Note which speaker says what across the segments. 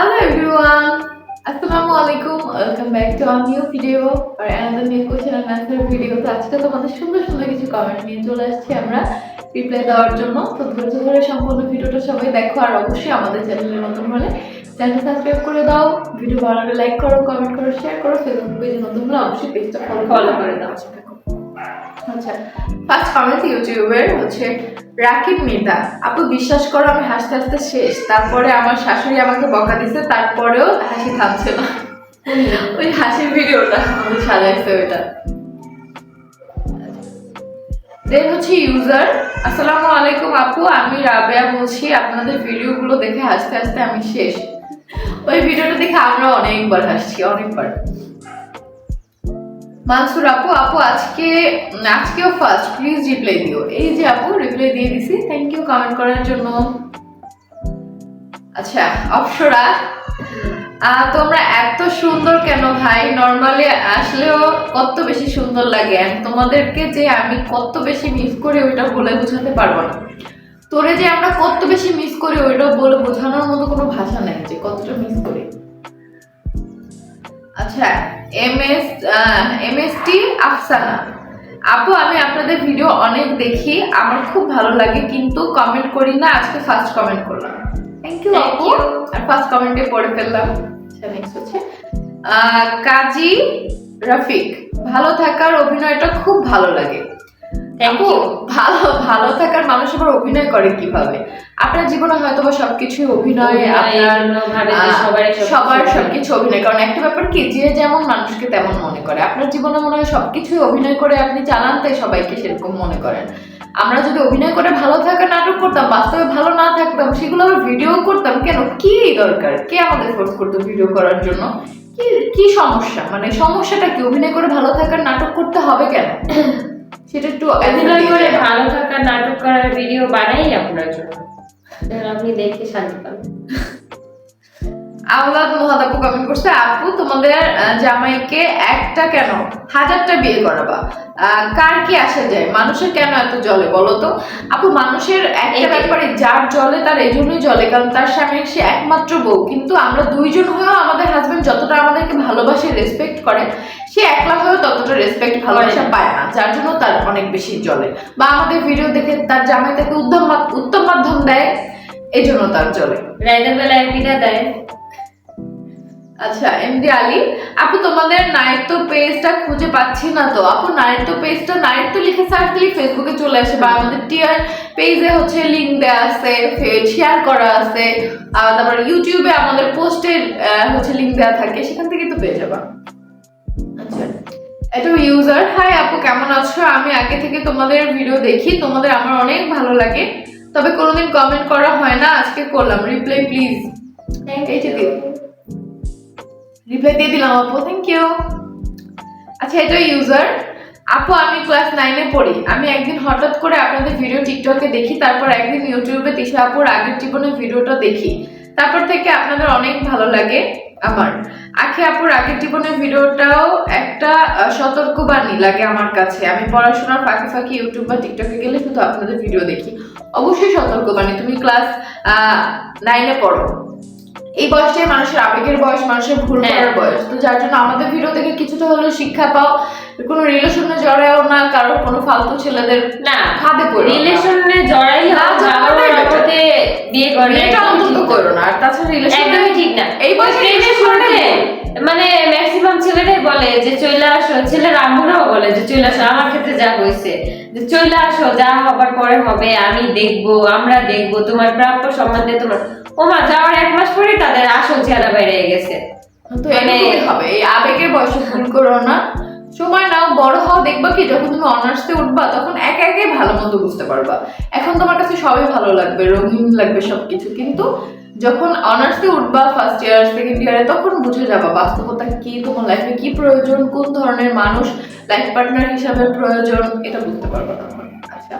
Speaker 1: Hello, everyone! Assalamu alaikum. Welcome back to our new video or, another new question and answer video. তো আজকে তোমাদের সুন্দর সুন্দর কিছু কমেন্ট নিয়ে চলে আসছি আমরা রিপ্লাই দেওয়ার জন্য তো ধৈর্য ধরে সম্পূর্ণ ভিডিওটা সবাই দেখো আর অবশ্যই আমাদের চ্যানেলের নতুন হলে চ্যানেল সাবস্ক্রাইব করে দাও ভিডিও ভালো লাগলে লাইক করো কমেন্ট করো শেয়ার করো ফেসবুক পেজে নতুন হলে অবশ্যই পেজটা ফলো
Speaker 2: করে দাও।
Speaker 1: আচ্ছা ফার্স্ট ইউটিউবের হচ্ছে রাকিব আপু বিশ্বাস করো, আমি হাসতে হাসতে শেষ। তারপরে আমার শাশুড়ি আমাকে বকা দিছে, তারপরেও হাসি থামছে না। ওই হাসির ভিডিওটা সাজাইছে ওইটা। দেন হচ্ছে ইউজার আসসালামু আলাইকুম আপু, আমি রাবেয়া বলছি, আপনাদের ভিডিওগুলো দেখে হাসতে হাসতে আমি শেষ। ওই ভিডিওটা দেখে আমরা অনেকবার হাসছি, অনেকবার। মানসুর আপু আপু, আজকে, আজকেও ফার্স্ট প্লিজ রিপ্লাই দিও। এই যে আপু রিপ্লাই দিয়ে দিছি থ্যাংক ইউ কমেন্ট করার জন্য। আচ্ছা অপসরা তোমরা এত সুন্দর কেন ভাই? নর্মালি আসলেও কত বেশি সুন্দর লাগে তোমাদেরকে যে আমি কত বেশি মিস করি, ওইটা বলে বোঝাতে পারব না। তোরে যে আমরা কত বেশি মিস করি, ওইটা বলে বোঝানোর মতো কোনো ভাষা নেই, যে কতটা মিস করি। আচ্ছা M S M S T Afsana. আপু আমি আপনাদের ভিডিও অনেক দেখি আমার খুব ভালো লাগে কিন্তু কমেন্ট করি না আজকে ফার্স্ট কমেন্ট করলাম। থ্যাংক ইউ আপু। আর ফার্স্ট কমেন্টে পড়ে ফেললাম। আচ্ছা নেক্সট হচ্ছে। আহ, কাজী রফিক ভালো থাকার অভিনয়টা খুব ভালো লাগে।
Speaker 2: Thank
Speaker 1: আপু, ভালো ভালো থাকার মানুষ আবার অভিনয় করে কীভাবে? আপনার জীবনে হয়তো বা সবকিছুই অভিনয়
Speaker 2: সবকিছু
Speaker 1: সবার সবকিছু অভিনয় কারণ একটা ব্যাপার কি যে যেমন মানুষকে তেমন মনে করে। আপনার জীবনে মনে হয় সবকিছুই অভিনয় করে আপনি চালান তাই সবাইকে সেরকম মনে করেন। আমরা যদি অভিনয় করে ভালো থাকা নাটক করতাম বাস্তবে ভালো না থাকতাম সেগুলো আবার ভিডিও করতাম কেন? কি দরকার? কে আমাদের ফোর্স করতো ভিডিও করার জন্য? কি কি সমস্যা? মানে সমস্যাটা কি? অভিনয় করে ভালো থাকার নাটক করতে হবে কেন? সেটা একটু
Speaker 2: অভিনয় করে ভালো থাকা নাটক করার ভিডিও বানাই আপনার জন্য। আপনি দেখে শান্তি পাবেন।
Speaker 1: আওলাদ মোহাদ আপু কমেন্ট করছে আপু তোমাদের জামাইকে একটা কেন? হাজারটা বিয়ে করাবা। কার কি আসা যায়? মানুষের কেন এত জলে বলো তো? আপু মানুষের একটা ব্যাপারে যার জলে তার এই জন্যই জলে কারণ তার স্বামী সে একমাত্র বউ। কিন্তু আমরা দুইজন হয়েও আমাদের হাজবেন্ড যতটা আমাদেরকে ভালোবাসে রেসপেক্ট করে একলা হয়েও ততটা রেসপেক্ট ভালোবাসা পায় না যার জন্য তার অনেক বেশি জলে বা আমাদের ভিডিও দেখে তার জামাই তাকে উত্তম উত্তম মাধ্যম দেয় এই জন্য তার
Speaker 2: বেলায় পিঠা দেয়।
Speaker 1: আচ্ছা এমডি আলী আপু তোমাদের নায়িত্ব পেজটা খুঁজে পাচ্ছি না তো। আপু নায়িত্ব পেজটা নায়িত্ব লিখে সার্চ দিলে ফেসবুকে চলে আসে বা আমাদের টিয়ার পেজে হচ্ছে লিংক দেওয়া আছে শেয়ার করা আছে তারপর ইউটিউবে আমাদের পোস্টের হচ্ছে লিংক দেওয়া থাকে সেখান থেকে তো পেয়ে যাবা। এটা ইউজার হাই আপু কেমন আছো? আমি আগে থেকে তোমাদের ভিডিও দেখি তোমাদের আমার অনেক ভালো লাগে। তবে কোনোদিন কমেন্ট করা হয় না আজকে করলাম। রিপ্লাই প্লিজ রিপ্লাই দিয়ে দিলাম আপু থ্যাংক ইউ আচ্ছা এটা ইউজার আপু আমি ক্লাস নাইনে পড়ি। আমি একদিন হঠাৎ করে আপনাদের ভিডিও টিকটকে দেখি তারপর একদিন ইউটিউবে তিশা আপুর আগের জীবনের ভিডিওটা দেখি। তারপর থেকে আপনাদের অনেক ভালো লাগে আমার। আখি আপুর আগের জীবনের ভিডিওটাও একটা সতর্কবাণী লাগে আমার কাছে। আমি পড়াশোনার ফাঁকে ফাঁকে ইউটিউব বা টিকটকে গেলে শুধু আপনাদের ভিডিও দেখি। অবশ্যই সতর্কবাণী। তুমি ক্লাস নাইনে পড়ো। এই বয়সটাই মানুষের আবেগের বয়স মানুষের ভুল
Speaker 2: হ্যাঁ।
Speaker 1: করার বয়স। তো যার জন্য আমাদের ভিডিও থেকে কিছুটা হলেও শিক্ষা পাও। কোনো রিলেশনে জড়াও না কারোর কোনো ফালতু ছেলেদের
Speaker 2: না
Speaker 1: ফাঁদে পড়ো
Speaker 2: রিলেশনে জড়াই
Speaker 1: না,
Speaker 2: হোক
Speaker 1: জড়ানো
Speaker 2: ভালো
Speaker 1: নাই
Speaker 2: রাখতে বিয়ে করে
Speaker 1: এটা অন্তত করো না। আর তাছাড়া রিলেশন
Speaker 2: ঠিক না।
Speaker 1: এই বয়সে করে
Speaker 2: মানে ম্যাক্সিমাম ছেলেরাই বলে যে চলে আসো। ছেলের আম্মুরাও বলে যে চলে আসো। আমার ক্ষেত্রে যা হয়েছে যে চলে আসো যা হবার পরে হবে আমি দেখব আমরা দেখব তোমার প্রাপ্য সম্বন্ধে তোমার ওমা যাওয়ার এক মাস পরে তাদের আসল চেহারা বেড়ে গেছে।
Speaker 1: তো
Speaker 2: মানে-
Speaker 1: হবে এই আবেগের বয়সে ভুল করো না। সময় নাও বড় হও দেখবা কি যখন তুমি অনার্সে উঠবা তখন একে একে ভালো মন্দ বুঝতে পারবা। এখন তোমার কাছে সবই ভালো লাগবে রঙিন লাগবে সবকিছু কিন্তু যখন অনার্সে উঠবা ফার্স্ট ইয়ার সেকেন্ড ইয়ারে তখন বুঝে যাবা বাস্তবতা কি, তোমার লাইফে কি প্রয়োজন, কোন ধরনের মানুষ লাইফ পার্টনার হিসাবে প্রয়োজন, এটা বুঝতে পারবা তখন। আচ্ছা।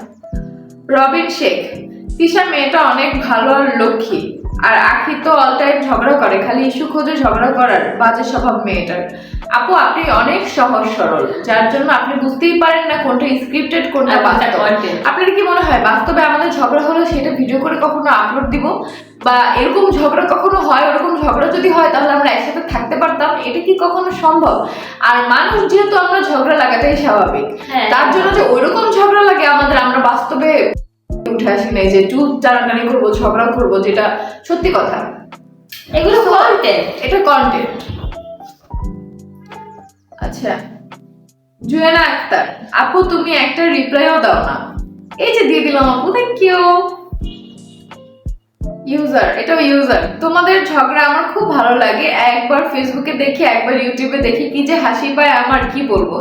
Speaker 1: রবিন শেখ, তিশা মেয়েটা অনেক ভালো আর লক্ষ্মী। আর আখি তো অল টাইম ঝগড়া করে খালি ইস্যু খোঁজে ঝগড়া করার বাজে স্বভাব মেয়েটার। আপু আপনি অনেক সহজ সরল যার জন্য আপনি বুঝতেই পারেন না কোনটা স্ক্রিপ্টেড কোনটা
Speaker 2: আর
Speaker 1: বাস্তব। আপনার কি মনে হয় বাস্তবে আমাদের ঝগড়া হলে সেটা ভিডিও করে কখনো আপলোড দিব? বা এরকম ঝগড়া কখনো হয় ওরকম ঝগড়া যদি হয় তাহলে আমরা একসাথে থাকতে পারতাম? এটা কি কখনো সম্ভব? আর মানুষ যেহেতু আমরা ঝগড়া লাগাটাই স্বাভাবিক
Speaker 2: হ্যাঁ।
Speaker 1: তার জন্য যে ওইরকম ঝগড়া লাগে আমাদের আমরা বাস্তবে উঠে আসি নাই যে চুল টানাটানি করব ঝগড়া করব যেটা সত্যি কথা।
Speaker 2: এগুলো কন্টেন্ট
Speaker 1: এটা কন্টেন্ট আচ্ছা জুয়েনা আক্তার আপু তুমি একটা রিপ্লাইও দাও না। এই যে দিয়ে দিলাম আপু থ্যাংক ইউ ইউজার এটাও ইউজার তোমাদের ঝগড়া আমার খুব ভালো লাগে। একবার ফেসবুকে দেখি একবার ইউটিউবে দেখি কি যে হাসি পায় আমার কি বলব?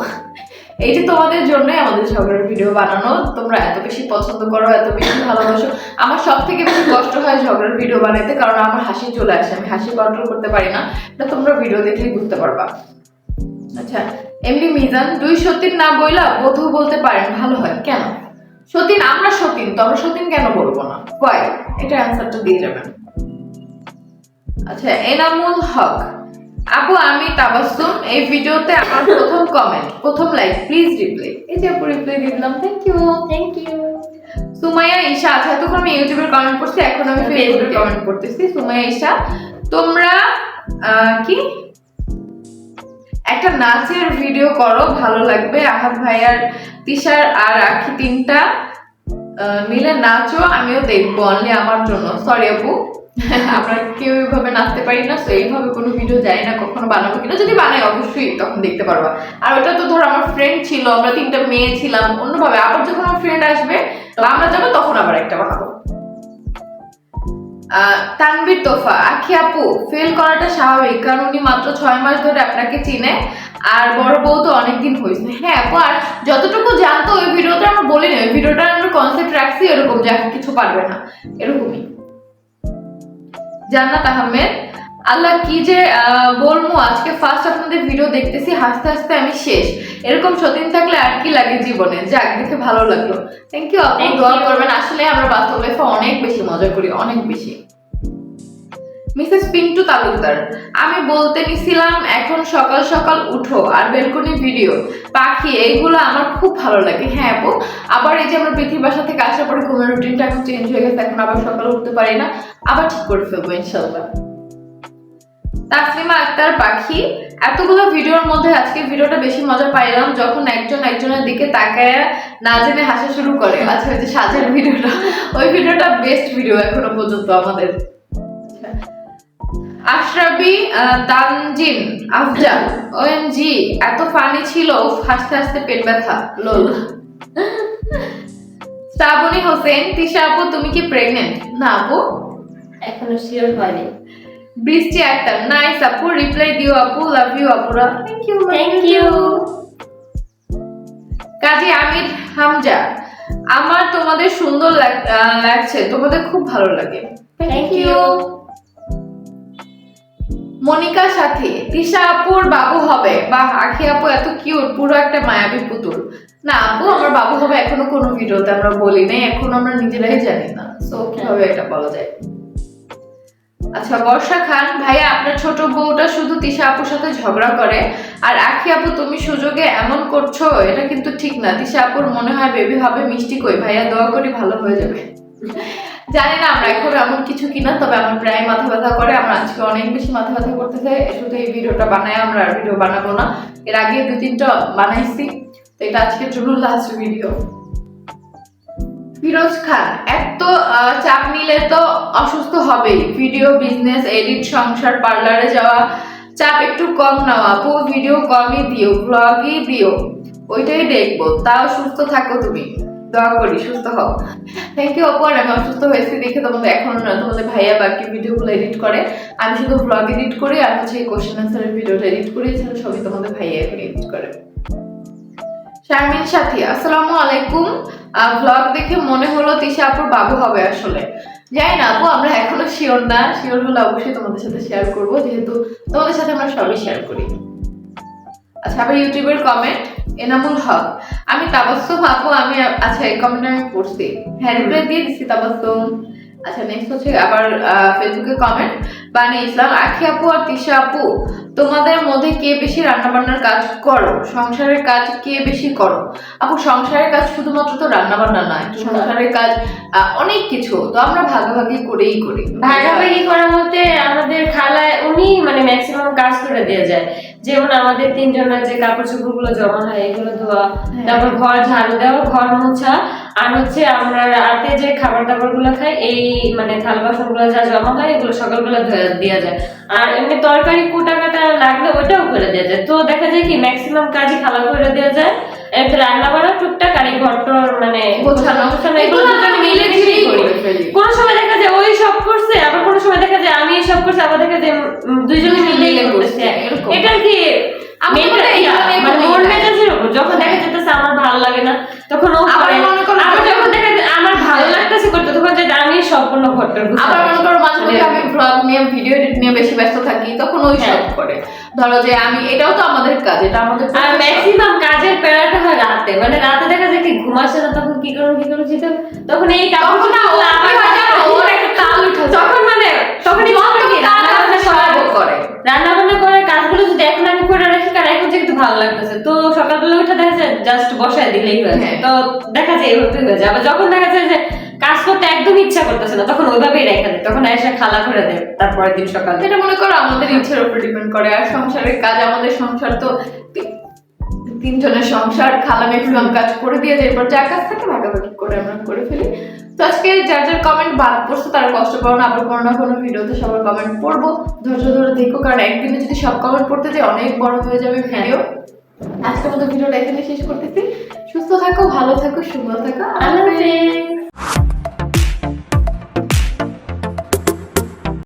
Speaker 1: এই যে তোমাদের জন্যই আমাদের ঝগড়ার ভিডিও বানানো, তোমরা এত বেশি পছন্দ করো, এত বেশি ভালোবাসো। আমার সব থেকে বেশি কষ্ট হয় ঝগড়ার ভিডিও বানাতে, কারণ আমার হাসি চলে আসে, আমি হাসি কন্ট্রোল করতে পারি না। এটা তোমরা ভিডিও দেখলেই বুঝতে পারবা। আচ্ছা এমনি মিজান, দুই সতীন না বইলা বধু বলতে পারেন, ভালো হয়। কেন? সতীন, আমরা সতীন, তো আমরা সতীন কেন বলব না? ওয়াই এটা অ্যান্সারটা দিয়ে যাবেন। আচ্ছা এনামুল হক। আপু আমি তাবাসসুম। এই ভিডিওতে আমার প্রথম কমেন্ট প্রথম লাইক প্লিজ রিপ্লাই এই যে আপু রিপ্লাই দিলাম। Thank you
Speaker 2: thank you
Speaker 1: Sumaiya Isha আচ্ছা তখন আমি ইউটিউবের কমেন্ট করছি এখন আমি ফেসবুকে। কমেন্ট করতেছি সুমাইয়া ঈশা তোমরা আহ, কি? একটা নাচের ভিডিও করো ভালো লাগবে। আহাত ভাইয়ার তিশার আর আখি তিনটা মিলে নাচো আমিও দেখব অনলি আমার জন্য। সরি আপু। আমরা কেউ এইভাবে নাচতে পারি না তো এইভাবে কোনো ভিডিও যাই না কখনো বানাবো কিনা। যদি বানাই অবশ্যই তখন দেখতে পারবা। আর ওটা তো ধর আমার ফ্রেন্ড ছিল আমরা তিনটা মেয়ে ছিলাম অন্যভাবে আবার যখন আমার ফ্রেন্ড আসবে আমরা যাব তখন আবার একটা বানাবো। আহ, তানভীর তোফা আখি আপু ফেল করাটা স্বাভাবিক কারণ উনি মাত্র ছয় মাস ধরে আপনাকে চিনে আর বড় বউ তো অনেকদিন হয়েছে। হ্যাঁ আপু আর যতটুকু জানতো ওই ভিডিওতে আমরা বলিনি ওই ভিডিওটা আমরা কনসেপ্ট রাখছি এরকম যে কিছু পারবে না এরকমই। জান্নাত আহমেদ। আল্লাহ কি যে আহ, বলব আজকে ফার্স্ট আপনাদের ভিডিও দেখতেছি হাসতে হাসতে আমি শেষ। এরকম সতীন থাকলে আর কি লাগে জীবনে? যাক দেখে ভালো লাগল। থ্যাংক ইউ আপনি দোয়া করবেন। আসলে আমরা বাস্তব লাইফে অনেক বেশি মজা করি অনেক বেশি। মিসেস পিন্টু তালুকদার, আমি বলতে নিছিলাম এখন সকাল সকাল উঠো আর বেলকনি ভিডিও। পাখি, এইগুলো আমার খুব ভালো লাগে। হ্যাঁ আপু, আবার এই যে আমরা পৃথিবীর বাসা থেকে আসার পরে ঘুমের রুটিনটা এখন চেঞ্জ হয়ে গেছে, এখন আবার সকালে উঠতে পারি না, আবার ঠিক করে ফেলব ইনশাল্লাহ তাসলিমা আক্তার, পাখি, এতগুলো ভিডিওর মধ্যে আজকে ভিডিওটা বেশি মজা পাইলাম, যখন একজন একজনের দিকে তাকায় না জেনে হাসা শুরু করে। আচ্ছা ওই যে সাজের ভিডিওটা, ওই ভিডিওটা বেস্ট ভিডিও এখনও পর্যন্ত আমাদের। আশরাবি তানজিন আফজাল ওএমজি এত ফানি ছিল হাসতে হাসতে পেট ব্যথা লোল। শ্রাবণী হোসেন তিশা আপু তুমি কি প্রেগনেন্ট না আপু।
Speaker 2: এখনও শিওর হয়নি।
Speaker 1: বৃষ্টি একটা নাইস আপু রিপ্লাই দিও আপু লাভ ইউ আপুরা। Thank you
Speaker 2: thank you
Speaker 1: Kazi Amir Hamza আমার তোমাদের সুন্দর লাগ- লাগছে তোমাদের খুব ভালো লাগে।
Speaker 2: থ্যাংক ইউ
Speaker 1: মনিকা সাথী, তিশা আপুর বাবু হবে। বা আখি আপু এত কিউট পুরো একটা মায়াবী পুতুল। না, আপু, আমার বাবু হবে এখনও কোনো ভিডিওতে আমরা বলি নাই, এখন আমরা নিজেরাই জানি না। সো কীভাবে এটা বলা যায়? আচ্ছা বর্ষা খান, ভাইয়া, আপনার ছোট বউটা শুধু তিশা আপুর সাথে ঝগড়া করে, আর আখি আপু, তুমি সুযোগে এমন করছ, এটা কিন্তু ঠিক না। তিশা আপুর মনে হয় বেবি হবে, মিষ্টি কই? ভাইয়া, দোয়া করি ভালো হয়ে যাবে। জানি না আমরা এখন এমন কিছু কিনা তবে আমার প্রায় মাথা ব্যথা করে। আমার আজকে অনেক বেশি মাথা ব্যথা করতেছে। শুধু এই ভিডিওটা বানাই আমরা আর ভিডিও বানাবো না। এর আগে দু তিনটা বানাইছি। তো এটা আজকের জন্য লাস্ট ভিডিও ফিরোজ খান এত আহ, চাপ নিলে তো অসুস্থ হবেই। ভিডিও বিজনেস এডিট সংসার পার্লারে যাওয়া চাপ একটু কম নাও আপু ভিডিও কমই দিও ব্লগই দিও। ওইটাই দেখব। তাও সুস্থ থাকো তুমি। দোয়া করি, সুস্থ হও। থ্যাংক ইউ অপর আমি অসুস্থ হয়েছি দেখে তোমাদের এখন তোমাদের ভাইয়া বাকি ভিডিওগুলো এডিট করে। আমি শুধু ব্লগ এডিট করি আর হচ্ছে এই কোশ্চেন আনসারের ভিডিওটা এডিট করি এছাড়া সবই তোমাদের ভাইয়া এখন এডিট করে। শারমিন সাথী, আসসালামু আলাইকুম। ব্লগ দেখে মনে হলো তিশা আপুর বাবু হবে আসলে। যাই না আপু, আমরা এখনও শিওর না। শিওর হলে অবশ্যই তোমাদের সাথে শেয়ার করব, যেহেতু তোমাদের সাথে আমরা সবই শেয়ার করি। আচ্ছা আবার ইউটিউবের কমেন্ট এনামুল হক। আমি তাবাসসুম আপু আমি আচ্ছা এই কমেন্ট আমি পড়ছি। হ্যাঁ রিপ্লাই দিয়ে দিচ্ছি তাবাসসুম। আচ্ছা নেক্সট হচ্ছে আবার ফেসবুকে কমেন্ট বানি ইসলাম আখি আপু আর তিশা আপু তোমাদের মধ্যে কে বেশি রান্না বান্নার কাজ করো? সংসারের কাজ কে বেশি করো? আপু সংসারের কাজ শুধুমাত্র তো রান্না বান্না নয় সংসারের কাজ অনেক কিছু। তো আমরা ভাগাভাগি করেই করি।
Speaker 2: ভাগাভাগি করার মধ্যে আমাদের খালায় উনি মানে ম্যাক্সিমাম কাজ করে দিয়ে যায়। যেমন আমাদের তিনজনের যে কাপড় চোপড়গুলো জমা হয় এগুলো ধোয়া
Speaker 1: হ্যাঁ।
Speaker 2: তারপর ঘর ঝাড়ু দেওয়া ঘর মোছা আর হচ্ছে আমরা রাতে যে খাবার দাবারগুলো খাই এই মানে থাল বাসনগুলো যা জমা হয় এগুলো সকালবেলা ধুয়ে দেওয়া যায়। আর এমনি তরকারি কুটা কাটা লাগলে ওটাও করে দেওয়া যায়। তো দেখা যায় কি ম্যাক্সিমাম কাজই খালা করে দেওয়া যায়। রান্না টুকটাক আর এই ঘরটর মানে
Speaker 1: গোছানো।
Speaker 2: গোছানো এগুলো
Speaker 1: এগুলো
Speaker 2: মিলে মিশেই করি।
Speaker 1: করে
Speaker 2: কোনো সময় দেখা যায় ওই সব করছে আবার কোনো সময় দেখা যায় আমি সব করছি আবার দেখা যায় দুইজনে
Speaker 1: মিলে করছে,
Speaker 2: এটা কি মানে
Speaker 1: এরকমই
Speaker 2: মেজাজের উপর। যখন দেখা যেতেছে আমার ভালো লাগে না তখন ও।
Speaker 1: আবার
Speaker 2: আবার
Speaker 1: মনে করো মাঝে মধ্যে আমি ব্লগ নিয়ে ভিডিও এডিট নিয়ে বেশি ব্যস্ত থাকি তখন ওই সব
Speaker 2: হ্যাঁ।
Speaker 1: করে। ধরো যে আমি এটাও তো আমাদের কাজ এটা আমাদের
Speaker 2: আর ম্যাক্সিমাম কাজের প্যারাটা হয় রাতে। মানে রাতে দেখা যায় কি ঘুমাচ্ছে না তখন কি করুন কি করুন চিন্তা তখন এই কাপড়
Speaker 1: তখন না ওর হয় একটা তাল উঠে
Speaker 2: তখন মানে তখন এই
Speaker 1: যত
Speaker 2: কি রান্না বান্না
Speaker 1: সব করে।
Speaker 2: রান্না বান্না করার কাজগুলো যদি এখন আমি করে রাখি কারণ এখন যে একটু ভালো লাগতেছে তো সকালবেলা উঠে দেখা যায় জাস্ট বসায় দিলেই হয়ে যায়।
Speaker 1: হ্যাঁ।
Speaker 2: তো দেখা যায় এইভাবে হয়ে যায়। আবার যখন দেখা যায় যে কাজ করতে একদম ইচ্ছা করতেছে না। তখন ওইভাবেই রেখে দেয়। তখন এসে খালা করে দেয় তারপরের দিন সকালে।
Speaker 1: এটা মনে করো আমাদের ইচ্ছের উপর ডিপেন্ড করে। আর সংসারের কাজ আমাদের সংসার তো তিনজনের সংসার খালা ম্যাক্সিমাম কাজ করে দিয়ে যায়। এরপর যা কাজ থাকে ভাগাভাগি করে আমরা করে ফেলি। তো আজকে যার যার কমেন্ট বাদ পড়ছে তারা কষ্ট পাবো না আবার কোনো না কোনো ভিডিওতে সবার কমেন্ট পড়ব। ধৈর্য ধরে দেখো কারণ একদিনে যদি সব কমেন্ট পড়তে যাই অনেক বড় হয়ে যাবে ভিডিও আজকের মতো ভিডিওটা এখানে শেষ করতেছি। সুস্থ থাকো ভালো থাকো সুন্দর থাকো।
Speaker 2: আল্লাহ